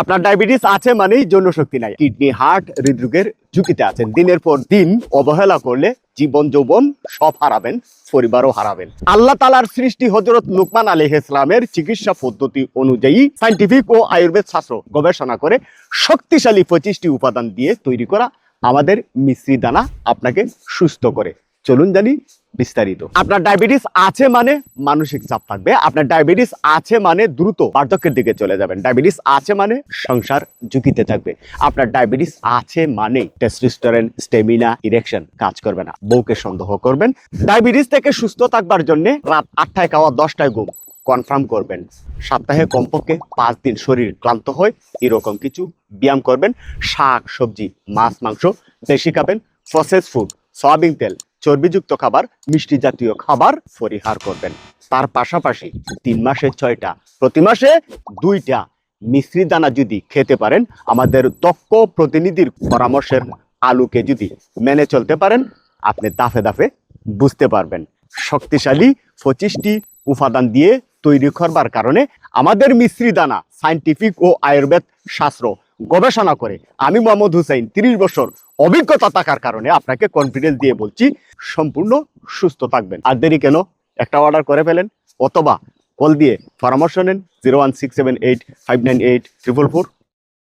আপনার ডায়াবেটিস আছে মানেই যৌন শক্তি নাই। কিডনি, হার্ট, হৃদরোগের ঝুঁকিতে আছেন। দিনের পর দিন অবহেলা করলে জীবন যৌবন সব হারাবেন, পরিবারও হারাবেন। আল্লাহ তালার সৃষ্টি হজরত লুকমান আলী ইসলামের চিকিৎসা পদ্ধতি অনুযায়ী সাইন্টিফিক ও আয়ুর্বেদ শাস্ত্র গবেষণা করে শক্তিশালী পঁচিশটি উপাদান দিয়ে তৈরি করা আমাদের মিশ্রি দানা আপনাকে সুস্থ করে। চলুন জানি বিস্তারিত। আপনার ডায়াবেটিস আছে মানে মানসিক চাপ থাকবে। আপনার ডায়াবেটিস আছে মানে দ্রুত বার্ধক্যের দিকে চলে যাবেন। ডায়াবেটিস আছে মানে সংসার ঝুঁকিতে থাকবে। আপনার ডায়াবেটিস আছে মানে টেস্টোস্টেরন স্টেমিনা ইরেকশন কাজ করবে না। বউকে সন্দেহ করবেন। ডায়াবেটিস থেকে সুস্থ থাকবার জন্য রাত আটটায় খাওয়া, দশটায় ঘুম। কনফার্ম করবেন। সপ্তাহে কমপক্ষে পাঁচ দিন শরীর ক্লান্ত হয়, এরকম কিছু ব্যায়াম করবেন। শাক, সবজি, মাছ, মাংস বেশি খাবেন। প্রসেস ফুড সয়াবিন তেল চর্বিযুক্ত খাবার, মিষ্টি জাতীয় খাবার পরিহার করবেন। তার পাশাপাশি তিন মাসে ছয়টা, প্রতি মাসে দুইটা মিশ্রি দানা যদি খেতে পারেন, আমাদের দক্ষ প্রতিনিধির পরামর্শের আলুকে যদি মেনে চলতে পারেন, আপনি দাফে দাফে বুঝতে পারবেন। শক্তিশালী পঁচিশটি উপাদান দিয়ে তৈরি করবার কারণে আমাদের মিশ্রি দানা সাইন্টিফিক ও আয়ুর্বেদ শাস্ত্র গবেষণা করে আমি মোহাম্মদ হুসাইন, তিরিশ বছর অভিজ্ঞতা থাকার কারণে আপনাকে কনফিডেন্স দিয়ে বলছি, সম্পূর্ণ সুস্থ থাকবেন। আর দেরি কেন? একটা অর্ডার করে ফেলেন, অথবা কল দিয়ে পরামর্শ নেন zero one six seven eight five nine eight triple four